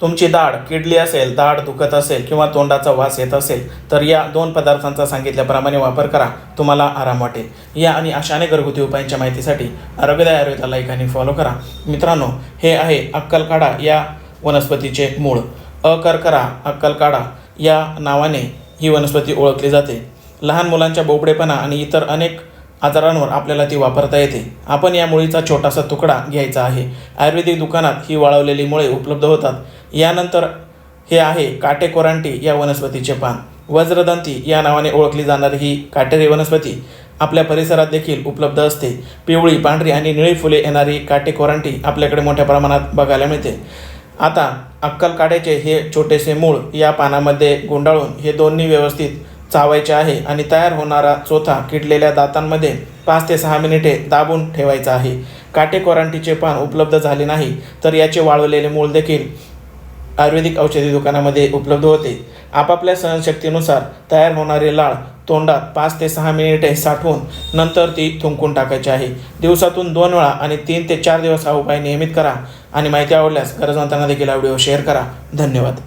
तुमची दाढ किडली असेल दाढ दुखत असेल किंवा तोंडाचा वास येत असेल तर या दोन पदार्थांचा सांगितल्याप्रमाणे वापर करा. तुम्हाला आराम वाटेल. या आणि अशा अनेक घरगुती उपायांच्या माहितीसाठी आरोग्यदाय आयुर्वेदा लाईक फॉलो करा. मित्रांनो हे आहे अक्कलकाडा या वनस्पतीचे मूळ. अकरकरा अक्कलकाडा या नावाने ही वनस्पती ओळखली जाते. लहान मुलांच्या बोबडेपणा आणि इतर अनेक आजारांवर आपल्याला ती वापरता येते. आपण या मुळीचा छोटासा तुकडा घ्यायचा आहे. आयुर्वेदिक दुकानात ही वाळवलेली मुळे उपलब्ध होतात. यानंतर हे आहे काटेकोरांटी या वनस्पतीचे पान. वज्रदंती या नावाने ओळखली जाणारी ही काटेरी वनस्पती आपल्या परिसरात देखील उपलब्ध असते. पिवळी पांढरी आणि निळी फुले येणारी काटेकोरांटी आपल्याकडे मोठ्या प्रमाणात बघायला मिळते. आता अक्कल काड्याचे हे छोटेसे मूळ या पानामध्ये गुंडाळून हे दोन्ही व्यवस्थित चावायचे आहे आणि तयार होणारा चोथा किडलेल्या दातांमध्ये पाच ते सहा मिनिटे दाबून ठेवायचा आहे. काटेकोरांटीचे पान उपलब्ध झाले नाही तर याचे वाळवलेले मूळ देखील आयुर्वेदिक औषधी दुकानामध्ये उपलब्ध होते. आपापल्या सहनशक्तीनुसार तयार होणारी लाळ तोंडात पाच ते सहा मिनिटे साठवून नंतर ती थुंकून टाकायची आहे. दिवसातून दोन वेळा आणि तीन ते चार दिवस हा उपाय नियमित करा. आणि माहिती आवडल्यास गरजवंतांना देखील हा व्हिडिओ शेअर करा. धन्यवाद.